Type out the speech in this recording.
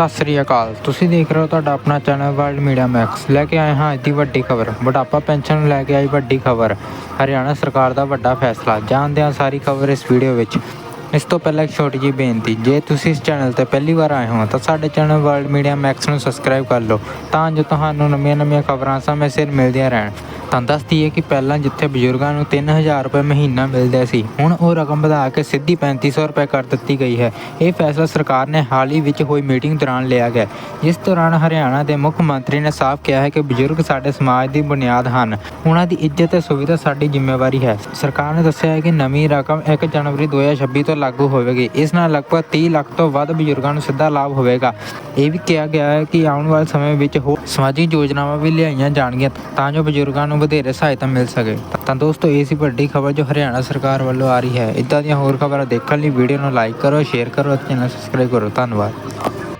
ਸਤਿ ਸ੍ਰੀ ਅਕਾਲ। ਤੁਸੀਂ ਦੇਖ ਰਹੇ ਹੋ ਤੁਹਾਡਾ ਆਪਣਾ ਚੈਨਲ ਵਰਲਡ ਮੀਡੀਆ ਮੈਕਸ ਲੈ ਕੇ ਆਏ ਹਾਂ ਅੱਜ ਦੀ ਵੱਡੀ ਖਬਰ। ਬੁਢਾਪਾ ਪੈਨਸ਼ਨ ਨੂੰ ਲੈ ਕੇ ਆਈ ਵੱਡੀ ਖਬਰ। ਹਰਿਆਣਾ ਸਰਕਾਰ ਦਾ ਵੱਡਾ ਫੈਸਲਾ। ਜਾਣਦੇ ਹਾਂ ਸਾਰੀ ਖਬਰ ਇਸ ਵੀਡੀਓ ਵਿੱਚ। ਇਸ ਤੋਂ ਪਹਿਲਾਂ ਇੱਕ ਛੋਟੀ ਜਿਹੀ ਬੇਨਤੀ। ਜੇ ਤੁਸੀਂ ਇਸ ਚੈਨਲ ਤੇ ਪਹਿਲੀ ਵਾਰ ਆਏ ਹੋ, ਤਾਂ ਸਾਡੇ ਚੈਨਲ ਵਰਲਡ ਮੀਡੀਆ ਮੈਕਸ ਨੂੰ ਸਬਸਕ੍ਰਾਈਬ ਕਰ ਲਓ। ਤਾਂ ਜੋ ਤੁਹਾਨੂੰ ਨਵੀਆਂ-ਨਵੀਆਂ ਖਬਰਾਂ ਸਮੇਂ ਸਿਰ ਮਿਲਦੀਆਂ ਰਹਿਣ। ਤਾਂ ਦੱਸਦੀ ਹੈ ਕਿ ਪਹਿਲਾਂ ਜਿੱਥੇ ਬਜ਼ੁਰਗਾਂ ਨੂੰ 3000 ਰੁਪਏ ਮਹੀਨਾ ਮਿਲਦਾ ਸੀ, ਹੁਣ ਉਹ ਰਕਮ ਵਧਾ ਕੇ ਸਿੱਧੀ 3500 ਰੁਪਏ ਕਰ ਦਿੱਤੀ ਗਈ ਹੈ। ਇਹ ਫੈਸਲਾ ਸਰਕਾਰ ਨੇ ਹਾਲ ਹੀ ਵਿੱਚ ਹੋਈ ਮੀਟਿੰਗ ਦੌਰਾਨ ਲਿਆ ਗਿਆ ਜਿਸ ਦੌਰਾਨ ਹਰਿਆਣਾ ਦੇ ਮੁੱਖ ਮੰਤਰੀ ਨੇ ਸਾਫ਼ ਕਿਹਾ ਹੈ ਕਿ ਬਜ਼ੁਰਗ ਸਾਡੇ ਸਮਾਜ ਦੀ ਬੁਨਿਆਦ ਹਨ। ਉਹਨਾਂ ਦੀ ਇੱਜ਼ਤ ਤੇ ਸੁਵਿਧਾ ਸਾਡੀ ਜ਼ਿੰਮੇਵਾਰੀ ਹੈ। ਸਰਕਾਰ ਨੇ ਦੱਸਿਆ ਹੈ ਕਿ ਨਵੀਂ ਰਕਮ 1 ਜਨਵਰੀ 2026 ਤੋਂ ਲਾਗੂ ਹੋਵੇਗੀ। ਇਸ ਨਾਲ ਲਗਭਗ 30 ਲੱਖ ਤੋਂ ਵੱਧ ਬਜ਼ੁਰਗਾਂ ਨੂੰ ਸਿੱਧਾ ਲਾਭ ਹੋਵੇਗਾ। ਇਹ ਵੀ ਕਿਹਾ ਗਿਆ ਹੈ ਕਿ ਆਉਣ ਵਾਲੇ ਸਮੇਂ ਵਿੱਚ ਹੋਰ ਸਮਾਜਿਕ ਯੋਜਨਾਵਾਂ ਵੀ ਲਿਆਈਆਂ ਜਾਣਗੀਆਂ, ਤਾਂ ਜੋ ਬਜ਼ੁਰਗਾਂ ਨੂੰ ਵਧੇਰੇ ਸਹਾਇਤਾ ਮਿਲ ਸਕੇ। ਤਾਂ ਦੋਸਤੋ, ਇਹ ਸੀ ਵੱਡੀ ਖਬਰ ਜੋ ਹਰਿਆਣਾ ਸਰਕਾਰ ਵੱਲੋਂ ਆ ਰਹੀ ਹੈ। ਇਦਾਂ ਦੀਆਂ ਹੋਰ ਖਬਰਾਂ ਦੇਖਣ ਲਈ ਵੀਡੀਓ ਨੂੰ ਲਾਈਕ ਕਰੋ ਸ਼ੇਅਰ ਕਰੋ ਅਤੇ ਚੈਨਲ ਸਬਸਕ੍ਰਾਈਬ ਕਰੋ। ਧੰਨਵਾਦ।